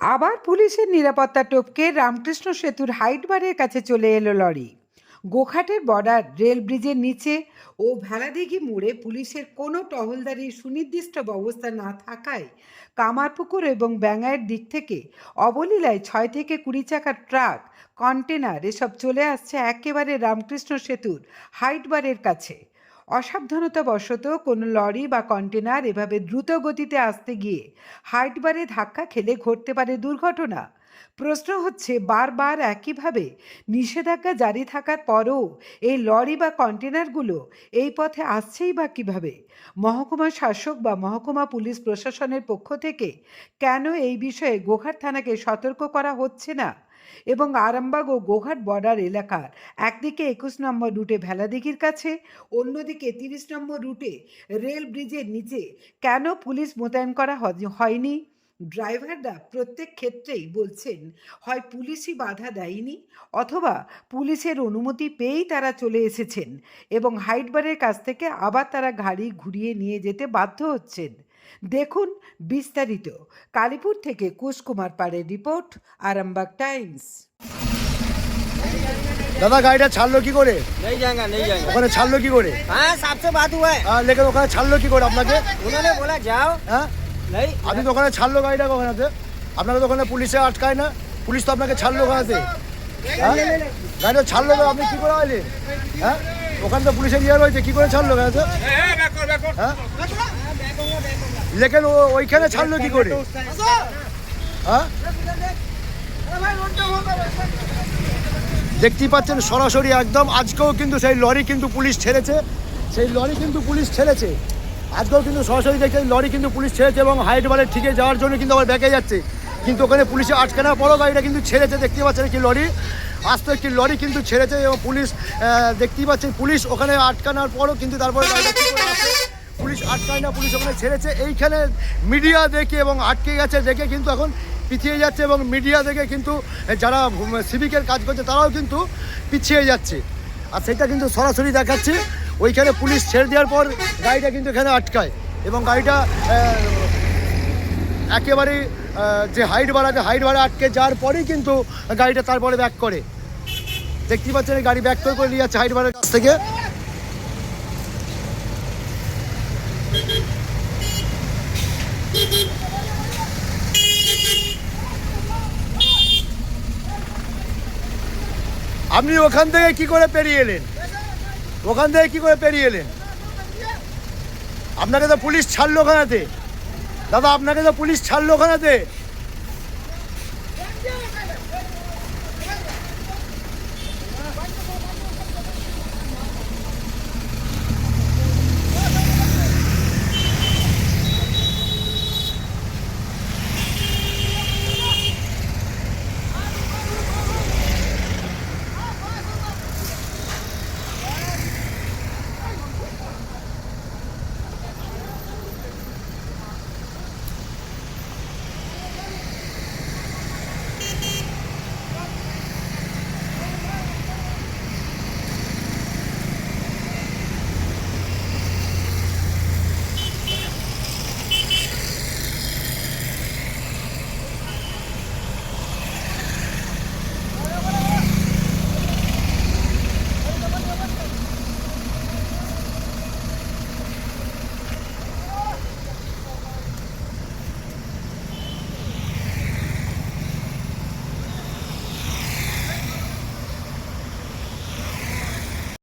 আবার পুলিশের নিরাপত্তা টপকে রামকৃষ্ণ সেতুর হাইট বারের কাছে চলে এলো লরি। গোঘাটের বর্ডার রেল ব্রিজের নিচে ও ভেলাদিঘি মোড়ে পুলিশের কোনো টহলদারির সুনির্দিষ্ট ব্যবস্থা না থাকায় কামারপুকুর এবং ব্যাঙায়ের দিক থেকে অবলীলায় ছয় থেকে কুড়ি চাকার ট্রাক কন্টেনার এসব চলে আসছে একেবারে রামকৃষ্ণ সেতুর হাইট বারের কাছে। অসাবধানতাবশত কোনো লরি বা কন্টেনার এভাবে দ্রুত গতিতে আসতে গিয়ে হাইটবারে ধাক্কা খেলে ঘটতে পারে দুর্ঘটনা। প্রশ্ন হচ্ছে, বারবার একইভাবে নিষেধাজ্ঞা জারি থাকার পরও এই লরি বা কন্টেনারগুলো এই পথে আসছেই বা কীভাবে? মহকুমা শাসক বা মহকুমা পুলিশ প্রশাসনের পক্ষ থেকে কেন এই বিষয়ে গোঘাট থানাকে সতর্ক করা হচ্ছে না? এবং আরামবাগ ও গোঘাট বর্ডার এলাকার। একদিকে একুশ নম্বর রুটে ভেলাদিঘির কাছে, অন্যদিকে তিরিশ নম্বর রুটে রেল ব্রিজের নিচে। কেন পুলিশ মোতায়েন করা হয়নি? ড্রাইভাররা প্রত্যেক ক্ষেত্রেই বলছেন, হয় পুলিশই বাধা দেয়নি অথবা পুলিশের অনুমতি পেয়েই তারা চলে এসেছেন এবং হাইটবারের কাছ থেকে আবার তারা গাড়ি ঘুরিয়ে নিয়ে যেতে বাধ্য হচ্ছেন। দেখুন বিস্তারিত কালীপুর থেকে কুশকুমার পাড়ের রিপোর্ট আরামবাগ টাইমস দাদা গাড়িটা ছাড়লো কি করে नहीं जाएगा नहीं जाएगा ওখানে ছাড়লো কি করে हाँ साहब से बात हुआ है আর লেকিন ওখানে ছাড়লো কি করে আপনাকে उन्होंने बोला जाओ হ্যাঁ नहीं আপনি তো ওখানে ছাড়লো গাড়িটা ওখানেতে আপনাকে তো ওখানে পুলিশে আটকায় না পুলিশ তো আপনাকে ছাড়লো ওখানেতে হ্যাঁ গাড়িটা ছাড়লো তো আপনি কি করে আইলেন হ্যাঁ ওখানে তো পুলিশের ইয়ে রয়েছে কি করে ছাড়লো ওখানেতে হ্যাঁ লেকিন ও ওইখানে ছাড়লো কি করে? হ্যাঁ? দেখতেই পাচ্ছেন সরাসরি একদম। আজকেও কিন্তু সেই লরি কিন্তু পুলিশ ছেড়েছে। সেই লরি কিন্তু পুলিশ ছেড়েছে। আজকেও কিন্তু সরাসরি দেখছেন লরি কিন্তু পুলিশ ছেড়েছে এবং হাইট বারের ঠিকে যাওয়ার জন্য কিন্তু আবার ব্যাকে যাচ্ছে। কিন্তু ওখানে পুলিশে আটকানোর পরও গাড়িটা কিন্তু ছেড়েছে। দেখতে পাচ্ছেন একটি লরি। আস্তে একটি লরি কিন্তু ছেড়েছে এবং পুলিশ দেখতেই পাচ্ছেন পুলিশ ওখানে আটকানোর পরও কিন্তু তারপরে গাড়িটা পুলিশ আটকায় না, পুলিশ ওখানে ছেড়েছে। এইখানে মিডিয়া দেখে এবং আটকে গেছে, দেখে কিন্তু এখন পিছিয়ে যাচ্ছে এবং মিডিয়া দেখে কিন্তু যারা সিভিকের কাজ করছে তারাও কিন্তু পিছিয়ে যাচ্ছে। আর সেটা কিন্তু সরাসরি দেখাচ্ছে। ওইখানে পুলিশ ছেড়ে দেওয়ার পর গাড়িটা কিন্তু এখানে আটকায় এবং গাড়িটা একেবারে যে হাইট বাড়াতে, হাইট বাড়া আটকে যাওয়ার পরেই কিন্তু গাড়িটা তারপরে ব্যাক করে। দেখতে পাচ্ছেন গাড়ি ব্যাক করে নিয়ে যাচ্ছে হাইট বাড়ার কাছ থেকে। আপনি ওখান থেকে কি করে পেরিয়ে এলেন? ওখান থেকে কি করে পেরিয়ে এলেন? আপনাকে তো পুলিশ ছাড়লো ওখানেতে। দাদা, আপনাকে তো পুলিশ ছাড়লো ওখানেতে।